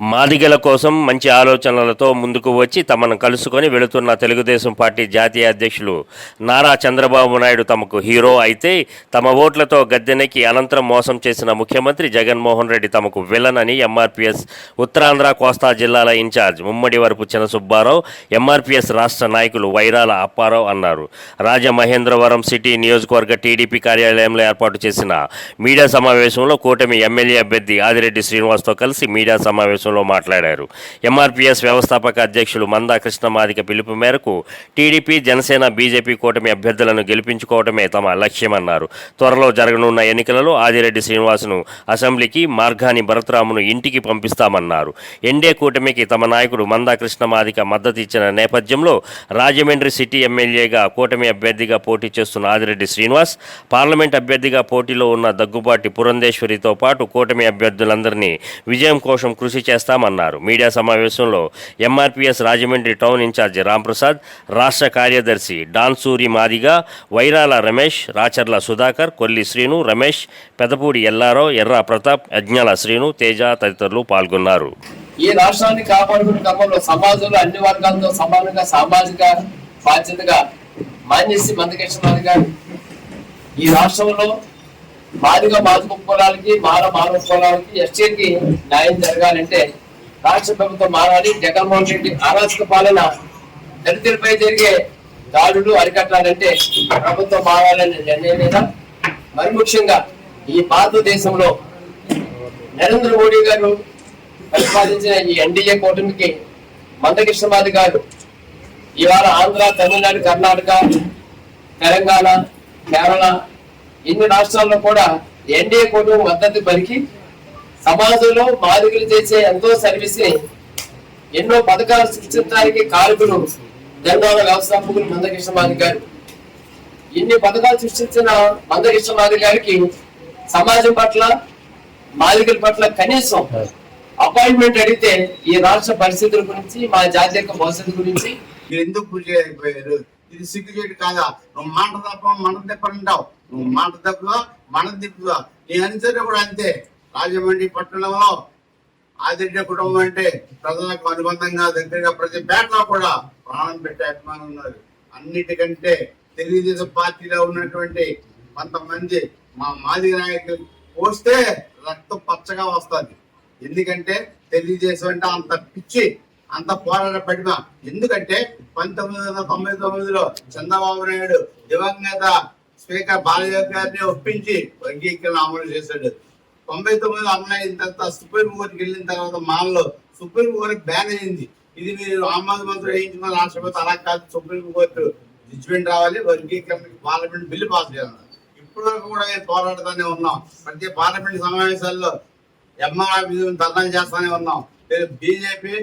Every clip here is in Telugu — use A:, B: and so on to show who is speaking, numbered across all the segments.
A: మాదిగల కోసం మంచి ఆలోచనలతో ముందుకు వచ్చి తమను కలుసుకొని వెళుతున్న తెలుగుదేశం పార్టీ జాతీయ అధ్యక్షులు నారా చంద్రబాబు నాయుడు తమకు హీరో అయితే తమ ఓట్లతో గద్దెనెక్కి అనంతరం మోసం చేసిన ముఖ్యమంత్రి జగన్మోహన్ రెడ్డి తమకు విలన్ అని ఎంఆర్పిఎస్ ఉత్తరాంధ్ర కోస్తా జిల్లాల ఇన్ఛార్జ్ ముమ్మడి వరపు చినసుబ్బారావు ఎంఆర్పీఎస్ రాష్ట్ర నాయకులు వైరాల అప్పారావు అన్నారు. రాజమహేంద్రవరం సిటీ నియోజకవర్గ టీడీపీ కార్యాలయంలో ఏర్పాటు చేసిన మీడియా సమావేశంలో కూటమి ఎమ్మెల్యే అభ్యర్థి ఆదిరెడ్డి శ్రీనివాస్తో కలిసి మీడియా సమావేశం సమావేశంలో మాట్లాడారు. ఎంఆర్పీఎస్ వ్యవస్థాపక అధ్యక్షులు మందా కృష్ణమాదిక పిలుపు మేరకు టీడీపీ జనసేన బీజేపీ కూటమి అభ్యర్థులను గెలిపించుకోవటమే తమ లక్ష్యమన్నారు. త్వరలో జరగనున్న ఎన్నికలలో ఆదిరెడ్డి శ్రీనివాసును అసెంబ్లీకి మార్గాని భరతరామును ఇంటికి పంపిస్తామన్నారు. ఎన్డీఏ కూటమికి తమ నాయకుడు మందా కృష్ణమాదిక మద్దతు ఇచ్చిన నేపథ్యంలో రాజమండ్రి సిటీ ఎమ్మెల్యేగా కూటమి అభ్యర్థిగా పోటీ చేస్తున్న ఆదిరెడ్డి శ్రీనివాస్ పార్లమెంట్ అభ్యర్థిగా పోటీలో ఉన్న దగ్గుబాటి పురంధేశ్వరితో పాటు కూటమి అభ్యర్థులందరినీ విజయం కోసం కృషి చేస్తామన్నారు. మీడియా సమావేశంలో MRPS Rajahmundry town incharge Ramprasad రాష్ట్ర కార్యదర్శి డాన్సూరి మాదిగా వైరాల రమేష్ రాచర్ల సుధాకర్ కొల్లి శ్రీను రమేష్ పెదపూడి ఎల్లారావు ఎర్రా ప్రతాప్ యజ్ఞాల శ్రీను తేజ తదితరులు పాల్గొన్నారు.
B: ఈ రాష్ట్రాన్ని కాపాడుకునే క్రమంలో సమాజంలో అన్ని వర్గాలతో సమానంగా సామాజిక బాధ్యతగా మాన్యసి మందకృష్ణ గారు ఈ రాష్ట్రంలో మాదిగా మాదిక కులాలకి మాన మానవ కులాలకి ఎస్టీకి న్యాయం జరగాలంటే రాష్ట్ర ప్రభుత్వం మారాలి. జగన్మోహన్ రెడ్డి అరాచక పాలన దళితులపై జరిగే దాడులు అరికట్టాలంటే ప్రభుత్వం మారాలనే నిర్ణయం మీద మరి ముఖ్యంగా ఈ భారతదేశంలో నరేంద్ర మోడీ గారు ప్రతిపాదించిన ఈ ఎన్డీఏ కూటమికి మందకృష్ణమాది గారు ఇవాళ ఆంధ్ర తమిళనాడు కర్ణాటక తెలంగాణ కేరళ ఇన్ని రాష్ట్రాల్లో కూడా ఎన్డీఏ కూటమి మద్దతు పలికి సమాజంలో మాదిగలు చేసే ఎంతో సర్వీస్ని ఎన్నో పథకాలు సృష్టించడానికి కారకులు దండాల వ్యవస్థాపకులు మందకృష్ణమాది గారు. ఇన్ని పథకాలు సృష్టించిన మందకృష్ణమాది గారికి సమాజం పట్ల మాదిగల పట్ల కనీసం అపాయింట్మెంట్ అడిగితే ఈ రాష్ట్ర పరిస్థితుల గురించి మా జాతీయ భవిష్యత్తు గురించి
C: మీరు ఎందుకు పూజ అయిపోయారు ఇది సిగ్గుచేటు కాదా? నువ్వు మాట తప్ప మన తిప్పంటావు నువ్వు మాట తప్పుగా మన తిప్పుగా నీ అనుసరణ కూడా అంతే. రాజమండ్రి పట్టణంలో ఆదిత్య కుటుంబం అంటే ప్రజలకు అనుబంధంగా దగ్గరగా ప్రతి పేటలో కూడా ప్రాణం పెట్టే అభిమానం ఉన్నారు అన్నిటికంటే తెలుగుదేశం పార్టీలో ఉన్నటువంటి కొంతమంది మా మాది నాయకులు పోస్తే రక్తం పచ్చగా వస్తుంది. ఎందుకంటే తెలుగుదేశం అంటే అంత పిచ్చి అంత పోరాట పడిమ ఎందుకంటే పంతొమ్మిది వందల తొంభై తొమ్మిదిలో చంద్రబాబు నాయుడు దివంగత స్పీకర్ బాలయ్య గారిని ఒప్పించి వర్గీకరణ అమలు చేశాడు. తొంభై తొమ్మిది అమలు అయిన తర్వాత సుప్రీం కోర్టుకి వెళ్ళిన తర్వాత మాల్లో సుప్రీం కోర్టు బ్యాన్ అయింది. ఇది మీరు ఆమోద మంత్రులు వేయించుకున్న రాష్ట్రపతి అలా కాదు సుప్రీం కోర్టు జడ్జిమెంట్ రావాలి వర్గీకరణకి పార్లమెంట్ బిల్లు పాస్ చేయాలి. ఇప్పుడు వరకు కూడా మేము పోరాడుతూనే ఉన్నాం. ప్రతి పార్లమెంట్ సమావేశాల్లో ఎంఆర్ ధర్నా చేస్తానే ఉన్నాం. బీజేపీ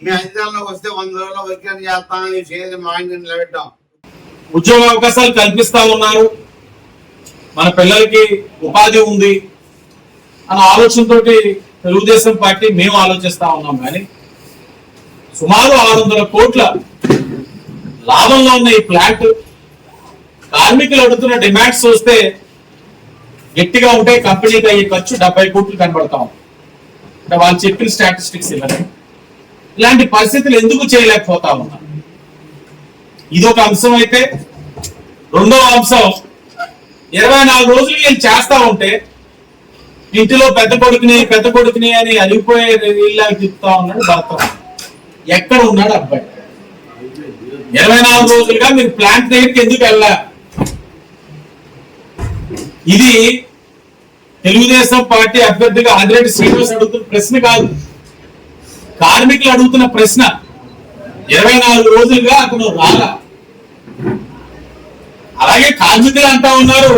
C: మీ అధికారంలోకి వస్తే వంద రోజుల్లో వర్గీకరణ చేస్తామని చేసి మా ఆయన నిలబెట్టాం.
D: ఉద్యోగ అవకాశాలు కల్పిస్తా ఉన్నారు. మన పిల్లలకి ఉపాధి ఉంది అన్న ఆలోచనతోటి తెలుగుదేశం పార్టీ మేము ఆలోచిస్తా ఉన్నాం కానీ సుమారు ఆరు వందల కోట్ల లాభంలో ఉన్న ఈ ప్లాంట్ కార్మికులు అడుగుతున్న డిమాండ్స్ చూస్తే గట్టిగా ఉంటే కంపెనీకి అయ్యే ఖర్చు డెబ్బై కోట్లు కనబడతా ఉంది. అంటే వాళ్ళు చెప్పిన స్టాటిస్టిక్స్ ఇవ్వలేదు ఇలాంటి పరిస్థితులు ఎందుకు చేయలేకపోతా ఉన్నారు? ఇదొక అంశం అయితే. రెండవ అంశం ఇరవై నాలుగు రోజులు వీళ్ళు చేస్తా ఉంటే ఇంటిలో పెద్ద కొడుకుని పెద్ద కొడుకుని అని అలిగిపోయే వీళ్ళకి చెప్తా ఉన్నాడు భర్త. ఎక్కడ ఉన్నాడు అబ్బాయి? ఇరవై నాలుగు రోజులుగా మీరు ప్లాంట్ దగ్గరికి ఎందుకు వెళ్ళా? ఇది తెలుగుదేశం పార్టీ అభ్యర్థిగా ఆదిరెడ్డి శ్రీనివాస్ అడుగుతున్న ప్రశ్న కాదు. కార్మికులు అడుగుతున్న ప్రశ్న. ఇరవై నాలుగు రోజులుగా అతను రాలా. అలాగే కార్మికులు అంటా ఉన్నారు.